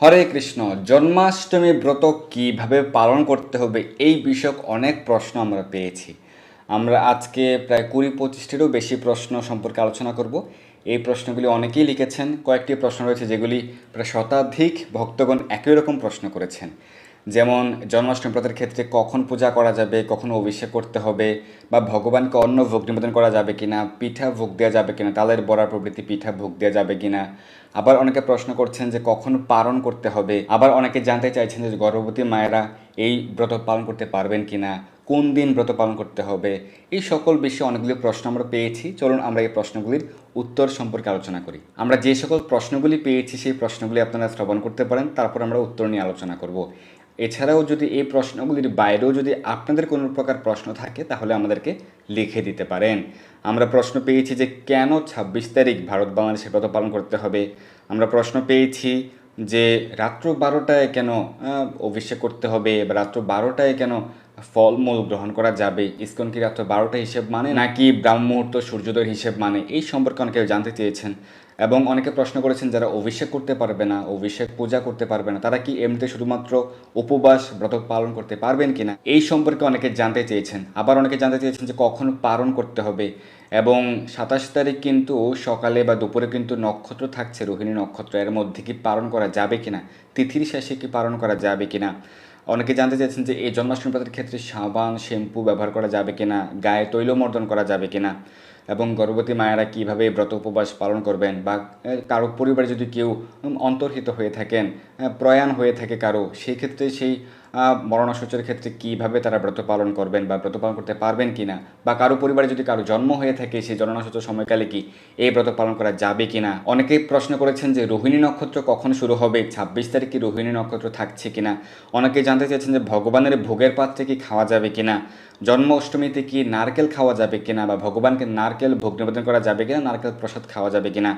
হরে কৃষ্ণ, জন্মাষ্টমী ব্রত কীভাবে পালন করতে হবে এই বিষয়ক অনেক প্রশ্ন আমরা পেয়েছি। আমরা আজকে প্রায় কুড়ি পঁচিশটিরও বেশি প্রশ্ন সম্পর্কে আলোচনা করব। এই প্রশ্নগুলি অনেকেই লিখেছেন, কয়েকটি প্রশ্ন রয়েছে যেগুলি প্রায় শতাধিক ভক্তগণ একই রকম প্রশ্ন করেছেন। যেমন জন্মাষ্টমী ব্রতের ক্ষেত্রে কখন পূজা করা যাবে, কখন অভিষেক করতে হবে, বা ভগবানকে অন্য ভোগ নিবেদন করা যাবে কিনা, পিঠা ভোগ দেওয়া যাবে কিনা, তালের বড়া প্রভৃতি পিঠা ভোগ দেওয়া যাবে কিনা। আবার অনেকে প্রশ্ন করছেন যে কখন পালন করতে হবে। আবার অনেকে জানতে চাইছেন যে গর্ভবতী মায়েরা এই ব্রত পালন করতে পারবেন কিনা, কোন দিন ব্রত পালন করতে হবে, এই সকল বিষয়ে অনেকগুলি প্রশ্ন আমরা পেয়েছি। চলুন আমরা এই প্রশ্নগুলির উত্তর সম্পর্কে আলোচনা করি। আমরা যে সকল প্রশ্নগুলি পেয়েছি, সেই প্রশ্নগুলি আপনারা শ্রবণ করতে পারেন, তারপর আমরা উত্তর নিয়ে আলোচনা করব। এছাড়াও যদি এই প্রশ্নগুলির বাইরেও যদি আপনাদের কোনো প্রকার প্রশ্ন থাকে, তাহলে আমাদেরকে লিখে দিতে পারেন। আমরা প্রশ্ন পেয়েছি যে, কেন ছাব্বিশ তারিখ ভারত বাংলাদেশে ব্রত পালন করতে হবে? আমরা প্রশ্ন পেয়েছি যে, রাত্র বারোটায় কেন অভিষেক করতে হবে? বা রাত্র বারোটায় কেন ফলমূল গ্রহণ করা যাবে? ইস্কন কি রাত্র বারোটা হিসেব মানে? নাকি ব্রাহ্ম মুহূর্ত সূর্যোদয়ের হিসেব মানে? এই সম্পর্কে অনেকে জানতে চেয়েছেন। এবং অনেকে প্রশ্ন করেছেন যারা অভিষেক করতে পারবে না, অভিষেক পূজা করতে পারবে না, তারা কি এমনিতে শুধুমাত্র উপবাস ব্রত পালন করতে পারবেন কিনা? এই সম্পর্কে অনেকে জানতে চেয়েছেন। আবার অনেকে জানতে চেয়েছেন যে কখন পালন করতে হবে এবং সাতাশ তারিখ কিন্তু সকালে বা দুপুরে কিন্তু নক্ষত্র থাকছে, রোহিণী নক্ষত্র। এর মধ্যে কি পালন করা যাবে কিনা? তিথির শেষে কি পালন করা যাবে কিনা? অনেকে জানতে চাইছেন যে এই জন্মাষ্টমী ক্ষেত্রে সাবান, শ্যাম্পু ব্যবহার করা যাবে কিনা? গায়ে তৈলমর্দন করা যাবে কিনা? এবং গর্ভবতী মায়েরা কীভাবে ব্রত উপবাস পালন করবেন বা কারও পরিবারে যদি কেউ অন্তর্হিত হয়ে থাকেন প্রয়াণ হয়ে থাকে কারও সেক্ষেত্রে সেই মরণাসূচের ক্ষেত্রে কীভাবে তারা ব্রত পালন করবেন বা ব্রত পালন করতে পারবেন কি না বা কারও পরিবারে যদি কারও জন্ম হয়ে থাকে, সেই জননাসূচক সময়কালে কি এই ব্রত পালন করা যাবে কি না অনেকেই প্রশ্ন করেছেন যে, রোহিণী নক্ষত্র কখন শুরু হবে? ছাব্বিশ তারিখে রোহিণী নক্ষত্র থাকছে কিনা? অনেকেই জানতে চাইছেন যে, ভগবানের ভোগের পাত্রে কি খাওয়া যাবে কিনা? জন্ম অষ্টমীতে কি নারকেল খাওয়া যাবে কিনা? বা ভগবানকে নারকেল ভোগ নিবেদন করা যাবে কিনা? নারকেল প্রসাদ খাওয়া যাবে কিনা?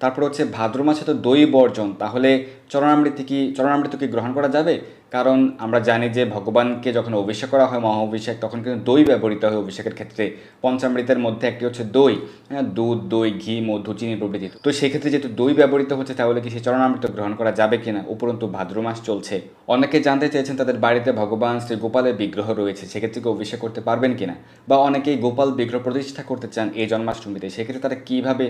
তারপর হচ্ছে ভাদ্র মাসে তো দই বর্জন, তাহলে চরণামৃতি কি, চরণামৃত কি গ্রহণ করা যাবে? কারণ আমরা জানি যে ভগবানকে যখন অভিষেক করা হয় মহা অভিষেক তখন কিন্তু দই ব্যবহৃত হয় অভিষেকের ক্ষেত্রে। পঞ্চামৃতের মধ্যে একটি হচ্ছে দই হ্যাঁ দুধ, দই, ঘি, মধু, চিনি প্রভৃতি। তো সেক্ষেত্রে যেহেতু দই ব্যবহৃত হচ্ছে, তাহলে কি সেই চরণামৃত গ্রহণ করা যাবে কিনা? উপরন্তু ভাদ্র মাস চলছে। অনেকে জানতে চেয়েছেন তাদের বাড়িতে ভগবান শ্রী গোপালের বিগ্রহ রয়েছে, সেক্ষেত্রে কি অভিষেক করতে পারবেন কিনা? বা অনেকেই গোপাল বিগ্রহ প্রতিষ্ঠা করতে চান এই জন্মাষ্টমীতে, সেক্ষেত্রে তারা কীভাবে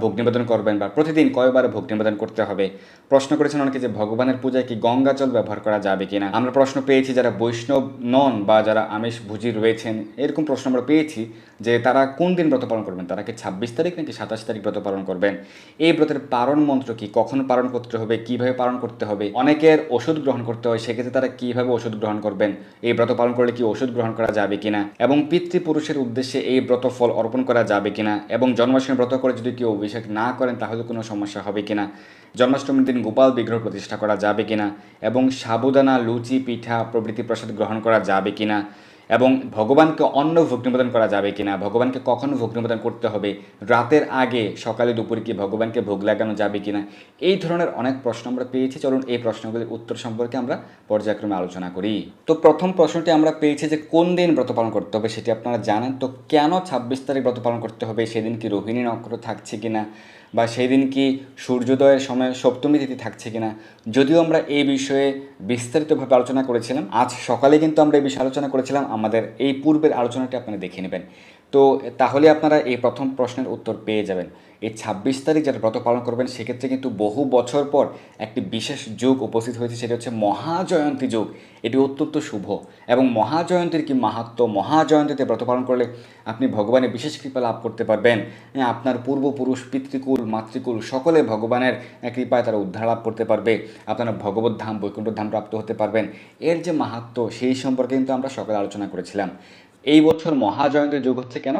ভোগ নিবেদন করবেন বা প্রতিদিন কয়বার ভোগ নিবেদন করতে হবে? প্রশ্ন করেছেন অনেকে যে ভগবানের পূজায় কি গঙ্গা জল ব্যবহার করা যাবে কিনা? আমরা প্রশ্ন পেয়েছি যারা বৈষ্ণব নন বা যারা আমিষ ভুজি রয়েছেন, এরকম প্রশ্ন আমরা পেয়েছি যে তারা কোন দিন ব্রত পালন করবেন? তারা কি ছাব্বিশ তারিখ নাকি সাতাশ তারিখ ব্রত পালন করবেন? এই ব্রতের পালন মন্ত্র কি কখন পালন করতে হবে? কীভাবে পালন করতে হবে? অনেকের ওষুধ গ্রহণ করতে হয়, সেক্ষেত্রে তারা কীভাবে ওষুধ গ্রহণ করবেন? এই ব্রত পালন করলে কি ওষুধ গ্রহণ করা যাবে কিনা? এবং পিতৃপুরুষের উদ্দেশ্যে এই ব্রত ফল অর্পণ করা যাবে কিনা? এবং জন্মাষ্টমী ব্রত করে যদি কেউ অভিষেক না করেন, তাহলে কোনো সমস্যা হবে কিনা? জন্মাষ্টমীর দিন গোপাল বিগ্রহ প্রতিষ্ঠা করা যাবে কিনা? এবং সাবুদানা, লুচি, পিঠা প্রভৃতি প্রসাদ গ্রহণ করা যাবে কিনা? এবং ভগবানকে অন্য ভোগ নিবেদন করা যাবে কিনা, ভগবানকে কখন ভোগ নিবেদন করতে হবে, রাতের আগে সকালে দুপুরে কি ভগবানকে ভোগ লাগানো যাবে কিনা, এই ধরনের অনেক প্রশ্ন আমরা পেয়েছি। চলুন এই প্রশ্নগুলির উত্তর সম্পর্কে আমরা পর্যায়ক্রমে আলোচনা করি। তো প্রথম প্রশ্নটি আমরা পেয়েছি যে কোন দিন ব্রত পালন করতে হবে, সেটি আপনারা জানেন। তো কেন ছাব্বিশ তারিখ ব্রত পালন করতে হবে, সেদিন কি রোহিণী নক্ষত্র থাকছে কিনা বা সেই দিন কি সূর্যোদয়ের সময় সপ্তমী তিথি থাকছে কিনা, যদিও আমরা এই বিষয়ে বিস্তারিতভাবে আলোচনা করেছিলাম। আজ সকালে কিন্তু আমরা এই বিষয়ে আলোচনা করেছিলাম। আমাদের এই পূর্বের আলোচনাটি আপনারা দেখে নেবেন। তো তাহলে আপনারা এই প্রথম প্রশ্নের উত্তর পেয়ে যাবেন। এই ছাব্বিশ তারিখ যারা ব্রত পালন করবেন সেক্ষেত্রে কিন্তু বহু বছর পর একটি বিশেষ যুগ উপস্থিত হয়েছে সেটি হচ্ছে মহাজয়ন্তী যুগ। এটি অত্যন্ত শুভ এবং মহাজয়ন্তীর কি মাহাত্ম? মহাজয়ন্তীতে ব্রত পালন করলে আপনি ভগবানের বিশেষ কৃপা লাভ করতে পারবেন। হ্যাঁ, আপনার পূর্বপুরুষ পিতৃকুল মাতৃকুল সকলে ভগবানের কৃপায় তারা উদ্ধার লাভ করতে পারবে। আপনারা ভগবত ধাম বৈকুণ্ঠ ধাম প্রাপ্ত হতে পারবেন। এর যে মাহাত্ম সেই সম্পর্কে কিন্তু আমরা সকালে আলোচনা করেছিলাম। এই বছর মহাজয়ন্তীর যুগ হচ্ছে কেন?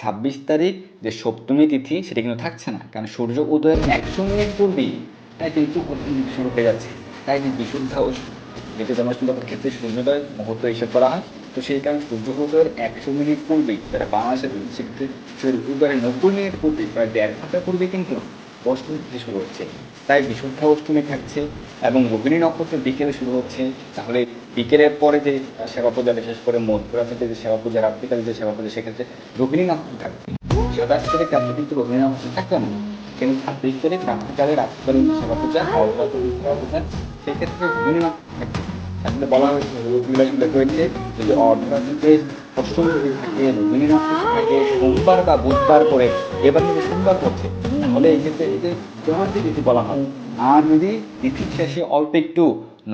ছাব্বিশ তারিখ যে সপ্তমী তিথি, সেটা কিন্তু থাকছে না। কারণ সূর্য উদয়ের একশো মিনিট পূর্বেই তাই কিন্তু শুরু হয়ে যাচ্ছে। তাই বিশুদ্ধ যেটা জন্মাষ্টমীর ক্ষেত্রে সূর্যোদয় মুহূর্ত হিসেব করা হয়, তো সেই কারণে সূর্য উদয়ের একশো মিনিট পূর্বেই, যারা বাংলাদেশের সেক্ষেত্রে সূর্য উদয়ের নব্বই মিনিট পূর্বেই, প্রায় দেড় ঘণ্টা পূর্বে কিন্তু অষ্টমী তিথি শুরু হচ্ছে। তাই বিশুদ্ধ অষ্টমী থাকছে এবং রোহিণী নক্ষত্র বিকেলে শুরু হচ্ছে। তাহলে বিকেলের পরে যে সেবা পূজা, বিশেষ করে মধ্যরাত্রিতে যে সেবা পূজা, রাত্রিকালে যে সেবা পূজা, সেক্ষেত্রে রোহিণী নক্ষত্র থাকবে। তারিখ রাত্রে কিন্তু রোহিণী নক্ষত্র থাকবে না। কিন্তু তারিখ রাত্রিকালে রাত্রিকালীন সেবা পূজা সেবা সেক্ষেত্রে মিনিমাম আসলে বলা হয়েছে রোগগুলো হয়েছে যদি তিথি থাকে রোহিণী নক্ষত্র থাকে, সোমবার বা বুধবার করে, এবার যদি সোমবার করছে তাহলে এই ক্ষেত্রে এই যে জয়ন্তী তিথি বলা হয়, আর যদি তিথির শেষে অল্প একটু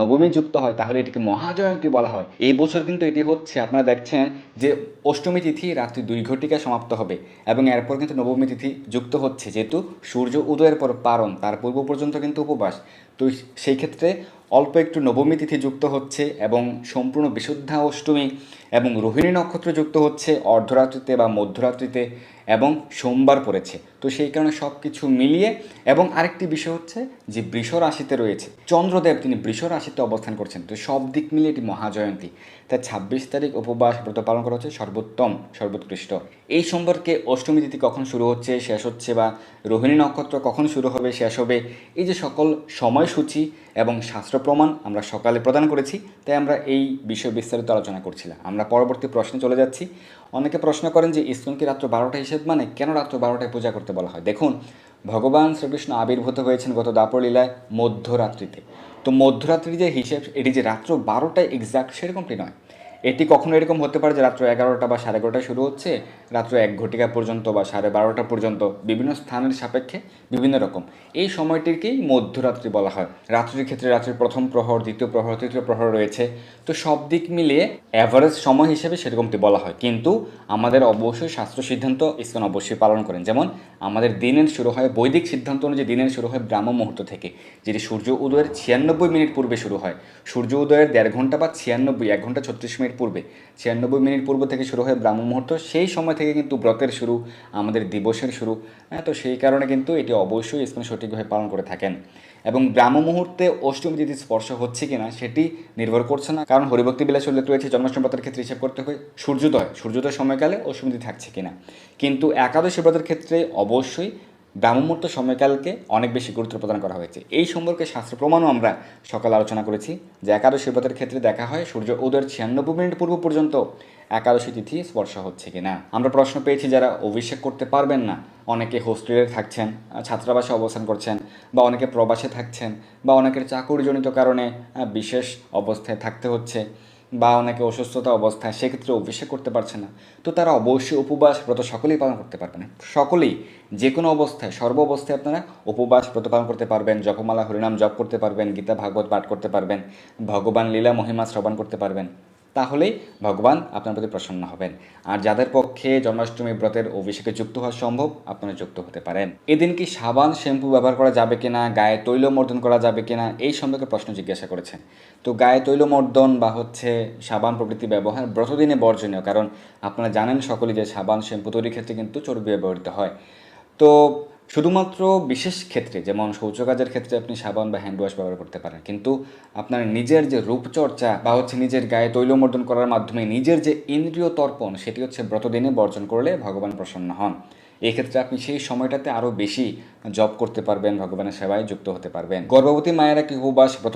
নবমী যুক্ত হয়, তাহলে এটিকে মহাজয়ন্তী বলা হয়। এই বছর কিন্তু এটি হচ্ছে, আপনারা দেখছেন যে অষ্টমী তিথি রাত্রি দুই ঘটিকায় সমাপ্ত হবে এবং এরপর কিন্তু নবমী তিথি যুক্ত হচ্ছে, যেহেতু সূর্য উদয়ের পর পারণ, তার পূর্ব পর্যন্ত কিন্তু উপবাস। তো সেই ক্ষেত্রে অল্প একটু নবমী তিথি যুক্ত হচ্ছে এবং সম্পূর্ণ বিশুদ্ধা অষ্টমী এবং রোহিণী নক্ষত্র যুক্ত হচ্ছে অর্ধরাত্রিতে বা মধ্যরাত্রিতে এবং সোমবার পড়েছে। তো সেই কারণে সব কিছু মিলিয়ে এবং আরেকটি বিষয় হচ্ছে যে বৃষ রাশিতে রয়েছে, চন্দ্রদেব তিনি বৃষ রাশিতে অবস্থান করছেন। তো সব দিক মিলিয়ে এটি মহাজয়ন্তী। তাই ছাব্বিশ তারিখ উপবাস ব্রত পালন করা হচ্ছে সর্বোত্তম, সর্বোৎকৃষ্ট। এই সম্পর্কে অষ্টমী তিথি কখন শুরু হচ্ছে, শেষ হচ্ছে বা রোহিণী নক্ষত্র কখন শুরু হবে, শেষ হবে, এই যে সকল সময়সূচি এবং শাস্ত্র প্রমাণ আমরা সকালে প্রদান করেছি, তাই আমরা এই বিষয়ে বিস্তারিত আলোচনা করছিলাম। আমরা পরবর্তী প্রশ্নে চলে যাচ্ছি। অনেকে প্রশ্ন করেন যে, ইসকন কি রাত্র বারোটা হিসেব মানে? কেন রাত্র বারোটায় পূজা করতে বলা হয়? দেখুন, ভগবান শ্রীকৃষ্ণ আবির্ভূত হয়েছেন গত দাপর লীলায় মধ্যরাত্রিতে। তো মধ্যরাত্রি যে হিসেব, এটি যে রাত্র বারোটায় এক্সাক্ট সেরকমটি নয়। এটি কখনো এরকম হতে পারে যে রাত্র এগারোটা বা সাড়ে এগারোটায় শুরু হচ্ছে, রাত্র এক ঘটিকা পর্যন্ত বা সাড়ে বারোটা পর্যন্ত বিভিন্ন স্থানের সাপেক্ষে বিভিন্ন রকম। এই সময়টিকেই মধ্যরাত্রি বলা হয়। রাত্রির ক্ষেত্রে রাত্রির প্রথম প্রহর, দ্বিতীয় প্রহর, তৃতীয় প্রহর রয়েছে। তো সব দিক মিলিয়ে অ্যাভারেজ সময় হিসেবে সেরকমটি বলা হয়। কিন্তু আমাদের অবশ্যই শাস্ত্র সিদ্ধান্ত ইসকন অবশ্যই পালন করেন। যেমন আমাদের দিনের শুরু হয়, বৈদিক সিদ্ধান্ত অনুযায়ী দিনের শুরু হয় ব্রাহ্ম মুহূর্ত থেকে, যেটি সূর্য উদয়ের ছিয়ানব্বই মিনিট পূর্বে শুরু হয়। সূর্য উদয়ের দেড় ঘণ্টা বা ছিয়ানব্বই, এক ঘণ্টা ছত্রিশ মিনিট পূর্বে, ছিয়ানব্বই মিনিট পূর্ব থেকে শুরু হয় ব্রাহ্ম মুহূর্ত, সেই সময় থেকে কিন্তু ব্রতের শুরু, আমাদের দিবসের শুরু হ্যাঁ তো সেই কারণে কিন্তু এটি অবশ্যই ইসকন সঠিকভাবে পালন করে থাকেন। এবং ব্রাহ্ম মুহূর্তে অষ্টমী যদি স্পর্শ হচ্ছে কিনা, সেটি নির্ভর করছে না, কারণ হরিভক্তি বিলাস উল্লেখ রয়েছে, জন্মাষ্টমী ব্রতের ক্ষেত্রে হিসাব করতে হয়, সূর্যোদয় সূর্যোদয় সময়কালে অষ্টমী থাকছে কিনা। কিন্তু একাদশী ব্রতের ক্ষেত্রে অবশ্যই ব্রাহ্মমূর্ত সময়কালকে অনেক বেশি গুরুত্ব প্রদান করা হয়েছে। এই সম্পর্কে শাস্ত্র প্রমাণও আমরা সকালে আলোচনা করেছি যে একাদশী ব্রতের ক্ষেত্রে দেখা হয় সূর্য উদয়ের ছিয়ানব্বই মিনিট পূর্ব পর্যন্ত একাদশী তিথি স্পর্শ হচ্ছে কিনা। আমরা প্রশ্ন পেয়েছি যারা অভিষেক করতে পারবেন না, অনেকে হোস্টেলে থাকছেন, ছাত্রাবাসে অবস্থান করছেন বা অনেকে প্রবাসে থাকছেন বা অনেকের চাকুরিজনিত কারণে বিশেষ অবস্থায় থাকতে হচ্ছে। বা অনেকে অসুস্থতা অবস্থায় সেক্ষেত্রে অভিষেক করতে পারছে না। তো তারা অবশ্যই উপবাস ব্রত সকলেই পালন করতে পারবেন। সকলেই যে কোনো অবস্থায়, সর্ব অবস্থায় আপনারা উপবাস ব্রত পালন করতে পারবেন, জপমালা, হরিনাম জপ করতে পারবেন, গীতা, ভাগবত পাঠ করতে পারবেন, ভগবান লীলা, মহিমা শ্রবণ করতে পারবেন। তাহলেই ভগবান আপনার প্রতি প্রসন্ন হবেন। আর যাদের পক্ষে জন্মাষ্টমী ব্রতের অভিষেকে যুক্ত হওয়া সম্ভব, আপনারা যুক্ত হতে পারেন। এদিন কি সাবান, শ্যাম্পু ব্যবহার করা যাবে কিনা, গায়ে তৈলমর্দন করা যাবে কিনা, এই সম্পর্কে প্রশ্ন জিজ্ঞাসা করেছেন। তো গায়ে তৈলমর্দন বা হচ্ছে সাবান প্রভৃতি ব্যবহার ব্রতদিনে বর্জনীয়, কারণ আপনারা জানেন সকলেই যে সাবান, শ্যাম্পু তৈরির ক্ষেত্রে কিন্তু চর্বি ব্যবহৃত হয়। তো শুধুমাত্র বিশেষ ক্ষেত্রে, যেমন শৌচকাজের ক্ষেত্রে আপনি সাবান বা হ্যান্ড ওয়াশ ব্যবহার করতে পারেন, কিন্তু আপনার নিজের যে রূপচর্চা বা হচ্ছে নিজের গায়ে তৈলমর্দন করার মাধ্যমে নিজের যে ইন্দ্রিয় তর্পণ, সেটি হচ্ছে ব্রতদিনে বর্জন করলে ভগবান প্রসন্ন হন। এই ক্ষেত্রে আপনি সেই সময়টাতে আরও বেশি জব করতে পারবেন, ভগবানের সেবায় যুক্ত হতে পারবেন। গর্ভবতী মায়েরা কি উপবাস